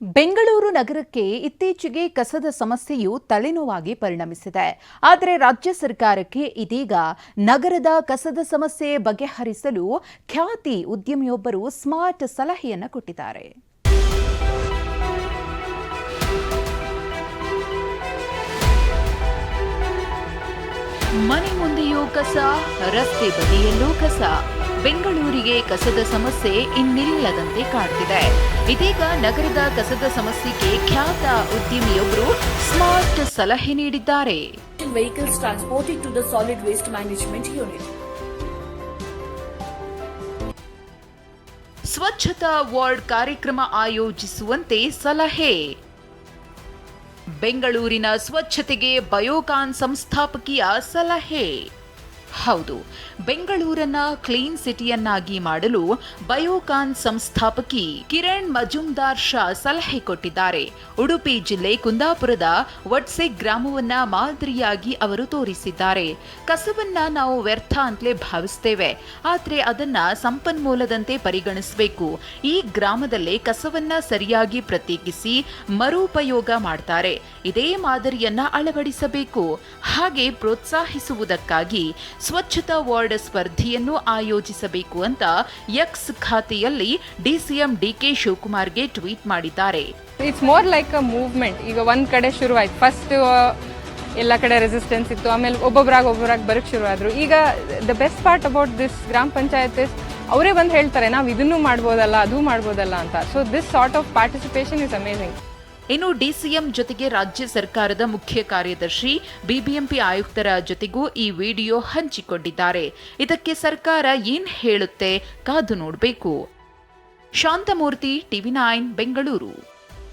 ಬೆಂಗಳೂರು ನಗರಕ್ಕೆ ಇತ್ತೀಚೆಗೆ ಕಸದ ಸಮಸ್ಯೆಯು ತಲೆನೋವಾಗಿ ಪರಿಣಮಿಸಿದೆ. ಆದರೆ ರಾಜ್ಯ ಸರ್ಕಾರಕ್ಕೆ ಇದೀಗ ನಗರದ ಕಸದ ಸಮಸ್ಯೆ ಬಗೆಹರಿಸಲು ಖ್ಯಾತಿ ಉದ್ಯಮಿಯೊಬ್ಬರು ಸ್ಮಾರ್ಟ್ ಸಲಹೆಯನ್ನು ಕೊಟ್ಟಿದ್ದಾರೆ. ಮನೆ ಮುಂದೆಯೂ ಕಸ ರಸ್ತೆ ಬದಿಯಲ್ಲೂ ಕಸ. ಬೆಂಗಳೂರಿಗೆ ಕಸದ ಸಮಸ್ಯೆ ಇನ್ನಿಲ್ಲದಂತೆ ಕಾಡ್ತಿದೆ. ಇದೀಗ ನಗರದ ಕಸದ ಸಮಸ್ಯೆಗೆ ಖ್ಯಾತ ಉದ್ಯಮಿಯೊಬ್ಬರು ಸ್ಮಾರ್ಟ್ ಸಲಹೆ ನೀಡಿದ್ದಾರೆ. Vehicles transported to the solid waste management unit ಸ್ವಚ್ಛತಾ ವಾರ್ಡ್ ಕಾರ್ಯಕ್ರಮ ಆಯೋಜಿಸುವಂತೆ ಸಲಹೆ. ಬೆಂಗಳೂರಿನ ಸ್ವಚ್ಛತೆಗೆ ಬಯೋಕಾನ್ ಸಂಸ್ಥಾಪಕಿಯ ಸಲಹೆ. ಹೌದು. ಬೆಂಗಳೂರನ್ನ ಕ್ಲೀನ್ ಸಿಟಿಯನ್ನಾಗಿ ಮಾಡಲು ಬಯೋಕಾನ್ ಸಂಸ್ಥಾಪಕಿ ಕಿರಣ್ ಮಜುಮ್ದಾರ್ ಶಾ ಸಲಹೆ ಕೊಟ್ಟಿದ್ದಾರೆ. ಉಡುಪಿ ಜಿಲ್ಲೆ ಕುಂದಾಪುರದ ವಟ್ಸೆ ಗ್ರಾಮವನ್ನ ಮಾದರಿಯಾಗಿ ಅವರು ತೋರಿಸಿದ್ದಾರೆ. ಕಸವನ್ನ ನಾವು ವ್ಯರ್ಥ ಅಂತಲೇ ಭಾವಿಸ್ತೇವೆ. ಆದರೆ ಅದನ್ನ ಸಂಪನ್ಮೂಲದಂತೆ ಪರಿಗಣಿಸಬೇಕು. ಈ ಗ್ರಾಮದಲ್ಲೇ ಕಸವನ್ನ ಸರಿಯಾಗಿ ಪ್ರತ್ಯೇಕಿಸಿ ಮರುಪಯೋಗ ಮಾಡ್ತಾರೆ. ಇದೇ ಮಾದರಿಯನ್ನ ಅಳವಡಿಸಬೇಕು. ಹಾಗೆ ಪ್ರೋತ್ಸಾಹಿಸುವುದಕ್ಕಾಗಿ ಸ್ವಚ್ಛತಾ ವಾರ್ಡ್ ಸ್ಪರ್ಧೆಯನ್ನು ಆಯೋಜಿಸಬೇಕು ಅಂತ ಎಕ್ಸ್ ಖಾತೆಯಲ್ಲಿ ಡಿಸಿಎಂ ಡಿಕೆ ಶಿವಕುಮಾರ್ಗೆ ಟ್ವೀಟ್ ಮಾಡಿದ್ದಾರೆ. It's more like a movement ಈಗ ಒಂದ್ ಕಡೆ ಶುರುವಾಯ್ತು. ಫಸ್ಟ್ ಎಲ್ಲ ಕಡೆ ರೆಸಿಸ್ಟೆನ್ಸ್ ಇತ್ತು. ಆಮೇಲೆ ಒಬ್ಬೊಬ್ಬರಾಗಿ ಒಬ್ಬೊಬ್ಬರಾಗಿ ಬರಕ್ಕೆ ಶುರು ಆದರು ಈಗ the best part about this grama panchayat ಅವರೇ ಬಂದು ಹೇಳ್ತಾರೆ, ನಾವು ಇದನ್ನು ಮಾಡ್ಬೋದಲ್ಲ, ಅದು ಮಾಡ್ಬೋದಲ್ಲ ಅಂತ. So this sort of participation is amazing ಇನ್ನು ಡಿಸಿಎಂ ಜೊತೆಗೆ ರಾಜ್ಯ ಸರ್ಕಾರದ ಮುಖ್ಯ ಕಾರ್ಯದರ್ಶಿ, ಬಿಬಿಎಂಪಿ ಆಯುಕ್ತರ ಜೊತೆಗೂ ಈ ವಿಡಿಯೋ ಹಂಚಿಕೊಂಡಿದ್ದಾರೆ. ಇದಕ್ಕೆ ಸರ್ಕಾರ ಏನ್ ಹೇಳುತ್ತೆ ಕಾದು ನೋಡಬೇಕು. Shanthamurthy, TV nine, Bengaluru.